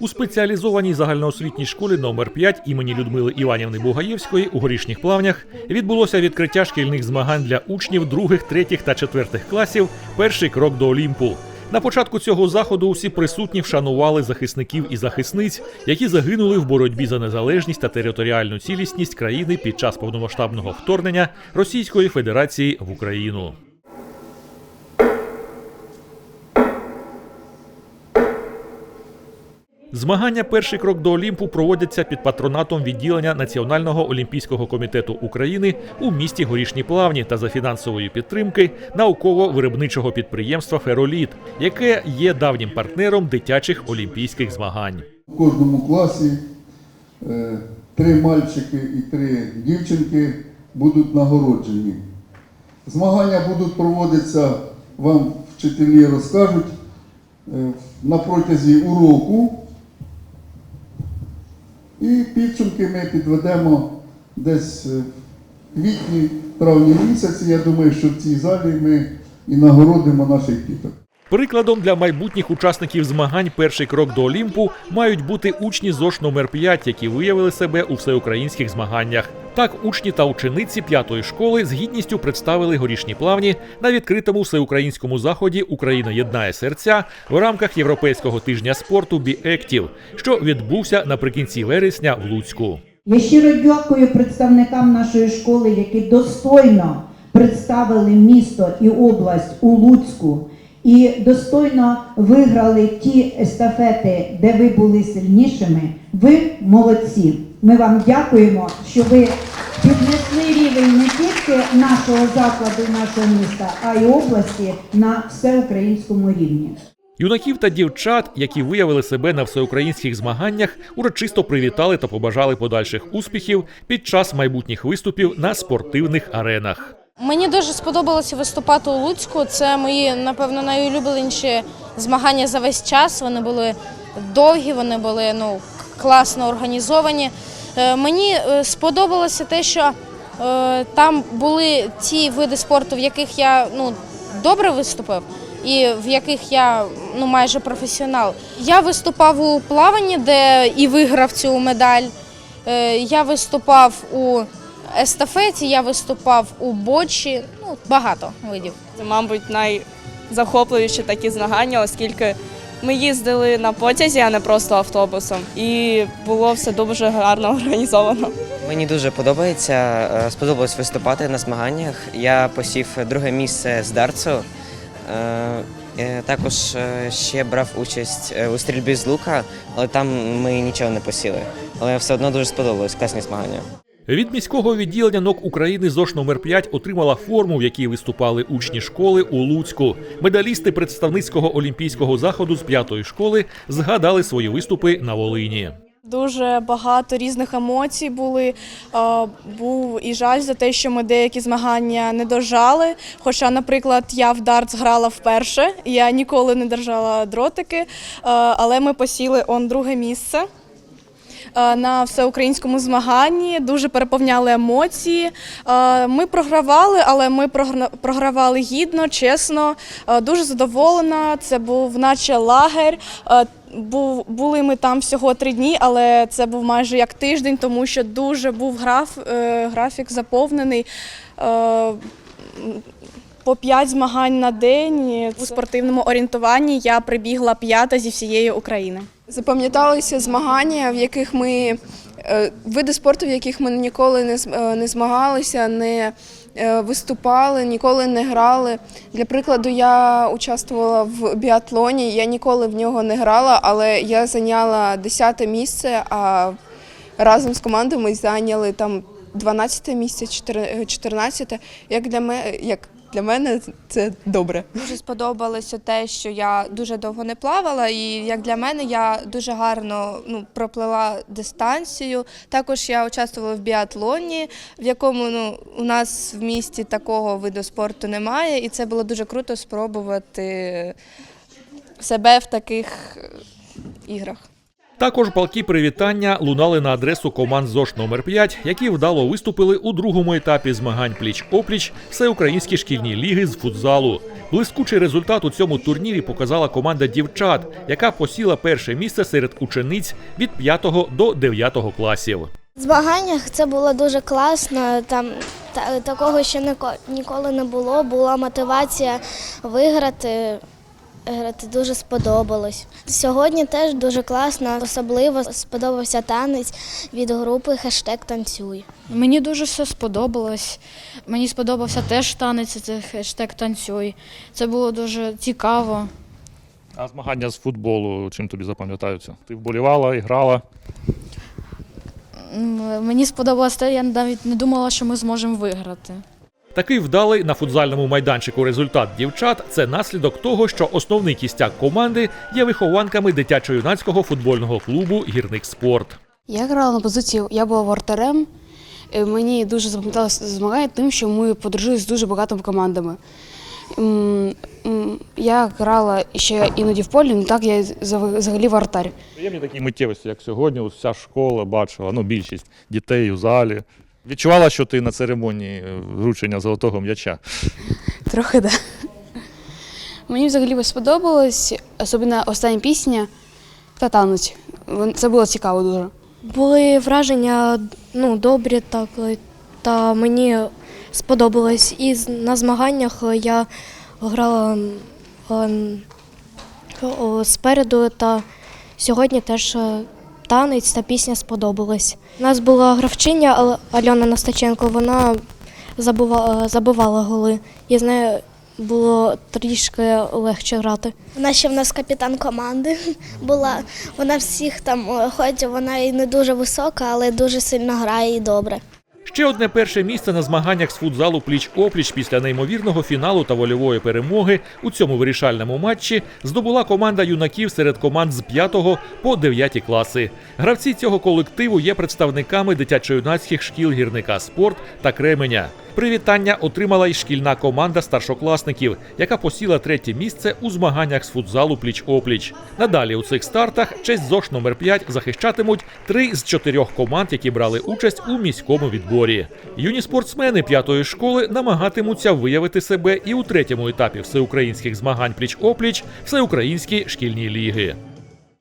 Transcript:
У спеціалізованій загальноосвітній школі номер 5 імені Людмили Іванівни Бугаєвської у горішніх плавнях відбулося відкриття шкільних змагань для учнів других, третіх та четвертих класів. Перший крок до Олімпу. На початку цього заходу усі присутні вшанували захисників і захисниць, які загинули в боротьбі за незалежність та територіальну цілісність країни під час повномасштабного вторгнення Російської Федерації в Україну. Змагання Перший крок до Олімпу проводяться під патронатом відділення Національного олімпійського комітету України у місті Горішні Плавні та за фінансової підтримки науково-виробничого підприємства Фероліт, яке є давнім партнером дитячих олімпійських змагань. У кожному класі е, три мальчики і три дівчинки будуть нагороджені. Змагання будуть проводитися, вам вчителі розкажуть, е, на протязі уроку. І підсумки ми підведемо десь е, в квітні, травні місяці. Я думаю, що в цій залі ми і нагородимо наших діток. Прикладом для майбутніх учасників змагань Перший крок до Олімпу мають бути учні ЗОШ номер 5 які виявили себе у всеукраїнських змаганнях. Так, учні та учениці п'ятої школи з гідністю представили горішні плавні на відкритому всеукраїнському заході Україна єднає серця в рамках Європейського тижня спорту «Біектів», що відбувся наприкінці вересня в Луцьку. Я щиро дякую представникам нашої школи, які достойно представили місто і область у Луцьку і достойно виграли ті естафети, де ви були сильнішими. Ви молодці. Ми вам дякуємо, що ви піднесли рівень не тільки нашого закладу, нашого міста, а й області на всеукраїнському рівні. Юнаків та дівчат, які виявили себе на всеукраїнських змаганнях, урочисто привітали та побажали подальших успіхів під час майбутніх виступів на спортивних аренах. Мені дуже сподобалося виступати у Луцьку. Це мої, напевно, найулюбленіші змагання за весь час. Вони були довгі, вони були ну, класно організовані. Е, Мені е, сподобалося те, що е, там були ті види спорту, в яких я ну, добре виступив. І в яких я ну майже професіонал. Я виступав у плаванні, де і виграв цю медаль. Я виступав у естафеті, я виступав у бочі. Ну багато видів. Це, мабуть, найзахопливіші такі змагання, оскільки ми їздили на потязі, а не просто автобусом. І було все дуже гарно організовано. Мені дуже подобається. е, Сподобалось виступати на змаганнях. Я посів друге місце з дартсу. Е, е, Також ще брав участь у стрільбі з лука, але там ми нічого не посіли. Але все одно дуже сподобалось класні змагання. Від міського відділення НОК України ЗОШ номер 5 отримала форму, в якій виступали учні школи у Луцьку. Медалісти представницького олімпійського заходу з п'ятої школи згадали свої виступи на Волині. Дуже багато різних емоцій були. Був і жаль за те, що ми деякі змагання не дожали. Хоча, наприклад, я в дартс грала вперше, я ніколи не держала дротики, але ми посіли он друге місце. Е, На всеукраїнському змаганні дуже переповняли емоції. Е, Ми програвали, але ми програвали гідно, чесно, Е, дуже задоволена. Це був наче лагерь. Був, були ми там всього три дні, але це був майже як тиждень, тому що дуже був граф, графік заповнений. По п'ять змагань на день у спортивному орієнтуванні я прибігла п'ята зі всієї України. Запам'яталися змагання, в яких ми е, види спорту, в яких ми ніколи не, е, не змагалися, не е, виступали, ніколи не грали. Для прикладу, я участвувала в біатлоні, я ніколи в нього не грала, але я зайняла 10 місце, а разом з командою ми зайняли там 12 місце, 14. Як для мене, як для мене це добре. Дуже сподобалося те, що я дуже довго не плавала, і як для мене я дуже гарно ну, проплила дистанцію. Також я участвувала в біатлоні, в якому ну, у нас в місті такого виду спорту немає, і це було дуже круто спробувати себе в таких е, іграх. Також палкі привітання лунали на адресу команд ЗОШ номер 5 які вдало виступили у другому етапі змагань пліч-опліч всеукраїнські шкільні ліги з футзалу. Блискучий результат у цьому турнірі показала команда дівчат, яка посіла перше місце серед учениць від 5 до 9 класів. Змаганнях це було дуже класно. Там та, такого ще ніко- ніколи не було. Була мотивація виграти. Грати дуже сподобалось. Сьогодні теж дуже класно, особливо сподобався танець від групи хештег танцюй. Мені дуже все сподобалось. Мені сподобався теж танець, це хештег танцюй. Це було дуже цікаво. А змагання з футболу чим тобі запам'ятаються? Ти вболівала і грала? М, Мені сподобалось те, я навіть не думала, що ми зможемо виграти. Такий вдалий на футзальному майданчику результат дівчат це наслідок того, що основний кістяк команди є вихованками дитячо-юнацького футбольного клубу Гірник Спорт. Я грала на позиції, я була воротарем. Е, Мені дуже запам'яталося змагання тим, що ми подружилися з дуже багатими командами. Я грала ще іноді в полі, але так я взагалі воротар. Приємні такі миттєвості, як сьогодні, ось вся школа бачила, ну більшість дітей у залі. Відчувала, що ти на церемонії е, вручення золотого м'яча. Трохи так. Да. Мені взагалі сподобалось, особливо остання пісня та танець. Це було цікаво дуже. Були враження ну, добрі, так, та мені сподобалось. І на змаганнях я грала ем, спереду, та сьогодні теж е, танець та пісня сподобалась. У нас була гравчиня Альона Настаченко, вона забувала, забивала голи. І з нею було трішки легше грати. Вона ще в нас капітан команди була. Вона всіх там, е, хоч вона і не дуже висока, але дуже сильно грає і добре. Ще одне перше місце на змаганнях з футзалу пліч-опліч після неймовірного фіналу та вольової перемоги у цьому вирішальному матчі здобула команда юнаків серед команд з 5 по 9 класи. Гравці цього колективу є представниками дитячо-юнацьких шкіл гірника спорт та Кременя. Привітання отримала й шкільна команда старшокласників, яка посіла третє місце у змаганнях з футзалу пліч-опліч. Надалі у цих стартах честь ЗОШ номер 5 захищатимуть три з чотирьох команд, які брали участь у міському відборі. Юні спортсмени п'ятої школи намагатимуться виявити себе і у третьому етапі всеукраїнських змагань пліч-опліч всеукраїнські шкільні ліги.